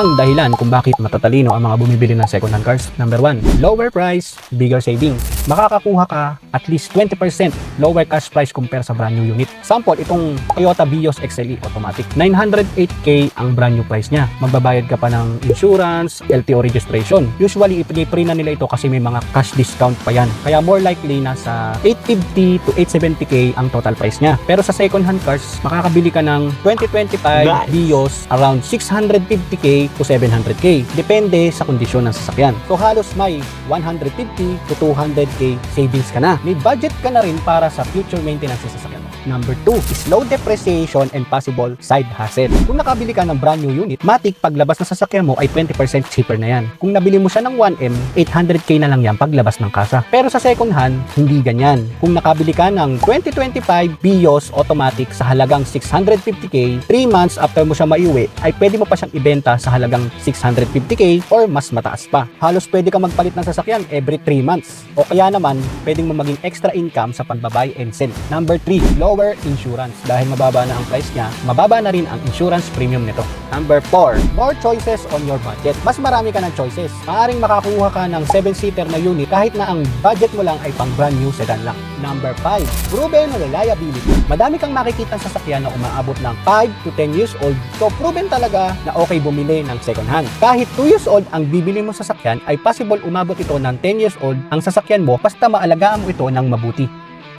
limang dahilan kung bakit matatalino ang mga bumibili ng second hand cars. Number 1, lower price, bigger savings. Makakakuha ka at least 20% lower cash price compare sa brand new unit. Sample, itong Toyota Vios XLE automatic. 908k ang brand new price niya. Magbabayad ka pa ng insurance, LTO registration. Usually, ipinipre na nila ito kasi may mga cash discount pa yan. Kaya more likely nasa 850 to 870k ang total price niya. Pero sa second hand cars, makakabili ka ng 2025 Nice. Vios around 650k to 700k. Depende sa kondisyon ng sasakyan. So halos may 150 to 200k savings ka na. May budget ka na rin para sa future maintenance ng sasakyan. Number 2, slow depreciation and possible side hustle. Kung nakabili ka ng brand new unit, matik paglabas ng sasakyan mo ay 20% cheaper na yan. Kung nabili mo siya ng 1M, 800k na lang yan paglabas ng kasa. Pero sa second hand, hindi ganyan. Kung nakabili ka ng 2025 Vios automatic sa halagang 650k, 3 months after mo siya maiuwi, ay pwede mo pa siyang ibenta sa halagang 650k or mas mataas pa. Halos pwede ka magpalit ng sasakyan every 3 months. O kaya naman, pwedeng mo maging extra income sa pagbabay and sell. Number 3, lower insurance. Dahil mababa na ang price niya, mababa na rin ang insurance premium nito. Number 4, more choices on your budget. Mas marami ka ng choices. Maaring makakuha ka ng 7-seater na unit kahit na ang budget mo lang ay pang brand new sedan lang. Number 5, proven reliability. Madami kang makikita sa sasakyan na umaabot ng 5 to 10 years old. So proven talaga na okay bumili ng second hand. Kahit 2 years old ang bibili mo sa sasakyan, ay possible umabot ito ng 10 years old ang sasakyan mo basta maalagaan mo ito ng mabuti.